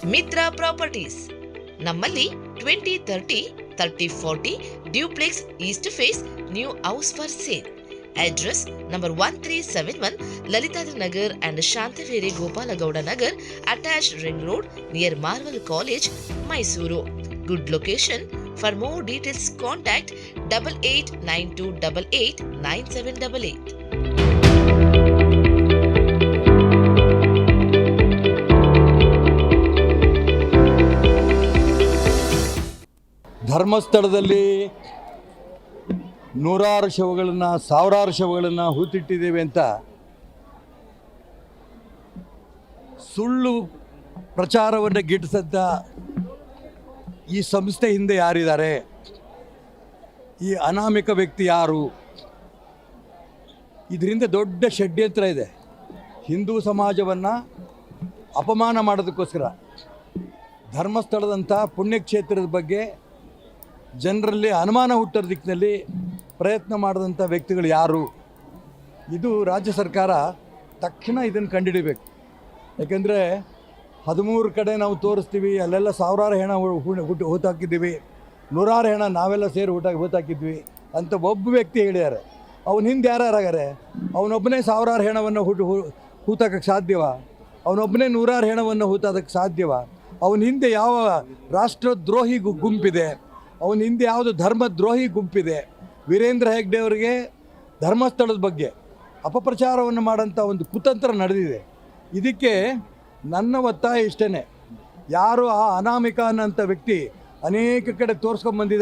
ಮಿತ್ರ properties ನಮ್ಮಲ್ಲಿ twenty thirty thirty forty duplex east face new house for sale address number one three seven one Lalithadri Nagar and Shantaveri Gopalagowda Nagar attach ring road near Marvel college Mysuru good location for more details contact double eight nine two double eight nine seven double eight ಧರ್ಮಸ್ಥಳದಲ್ಲಿ ನೂರಾರು ಶವಗಳನ್ನು, ಸಾವಿರಾರು ಶವಗಳನ್ನು ಹೂತಿಟ್ಟಿದ್ದೇವೆ ಅಂತ ಸುಳ್ಳು ಪ್ರಚಾರವನ್ನು ಗಿಟ್ಟಿಸಂತ ಈ ಸಂಸ್ಥೆ ಹಿಂದೆ ಯಾರಿದ್ದಾರೆ? ಈ ಅನಾಮಿಕ ವ್ಯಕ್ತಿ ಯಾರು? ಇದರಿಂದ ದೊಡ್ಡ ಷಡ್ಯಂತ್ರ ಇದೆ. ಹಿಂದೂ ಸಮಾಜವನ್ನು ಅಪಮಾನ ಮಾಡೋದಕ್ಕೋಸ್ಕರ ಧರ್ಮಸ್ಥಳದಂಥ ಪುಣ್ಯಕ್ಷೇತ್ರದ ಬಗ್ಗೆ ಜನರಲ್ಲಿ ಅನುಮಾನ ಹುಟ್ಟೋ ದಿಕ್ಕಿನಲ್ಲಿ ಪ್ರಯತ್ನ ಮಾಡಿದಂಥ ವ್ಯಕ್ತಿಗಳು ಯಾರು? ಇದು ರಾಜ್ಯ ಸರ್ಕಾರ ತಕ್ಷಣ ಇದನ್ನು ಕಂಡುಹಿಡಿಬೇಕು. ಯಾಕೆಂದರೆ ಹದಿಮೂರು ಕಡೆ ನಾವು ತೋರಿಸ್ತೀವಿ, ಅಲ್ಲೆಲ್ಲ ಸಾವಿರಾರು ಹೆಣ ಹುಟ್ಟು ಹೂತಾಕಿದ್ದೀವಿ. ನೂರಾರು ಹೆಣ ನಾವೆಲ್ಲ ಸೇರಿ ಊಟ ಹೂತಾಕಿದ್ವಿ ಅಂತ ಒಬ್ಬ ವ್ಯಕ್ತಿ ಹೇಳ್ಯಾರೆ ಅವನ ಹಿಂದೆ ಯಾರ್ಯಾರಾಗಾರೆ ಅವನೊಬ್ಬನೇ ಸಾವಿರಾರು ಹೆಣವನ್ನು ಹುಟ್ಟು ಹೂ ಹೂತಾಕಕ್ಕೆ ಸಾಧ್ಯವ? ಅವನೊಬ್ಬನೇ ನೂರಾರು ಹೆಣವನ್ನು ಹೂತಾದಕ್ಕೆ ಸಾಧ್ಯವ? ಅವನ ಹಿಂದೆ ಯಾವ ರಾಷ್ಟ್ರದ್ರೋಹಿ ಗುಂಪಿದೆ? ಅವನ ಹಿಂದೆ ಯಾವುದು ಧರ್ಮದ್ರೋಹಿ ಗುಂಪಿದೆ. ವೀರೇಂದ್ರ ಹೆಗ್ಡೆ ಅವರಿಗೆ ಧರ್ಮಸ್ಥಳದ ಬಗ್ಗೆ ಅಪಪ್ರಚಾರವನ್ನು ಮಾಡೋಂಥ ಒಂದು ಕುತಂತ್ರ ನಡೆದಿದೆ. ಇದಕ್ಕೆ ನನ್ನ ಒತ್ತಾಯ ಇಷ್ಟೇ ಯಾರು ಆ ಅನಾಮಿಕ ಅನ್ನೋಂಥ ವ್ಯಕ್ತಿ ಅನೇಕ ಕಡೆ ತೋರಿಸ್ಕೊಂಬಂದಿದ್ದಾರೆ.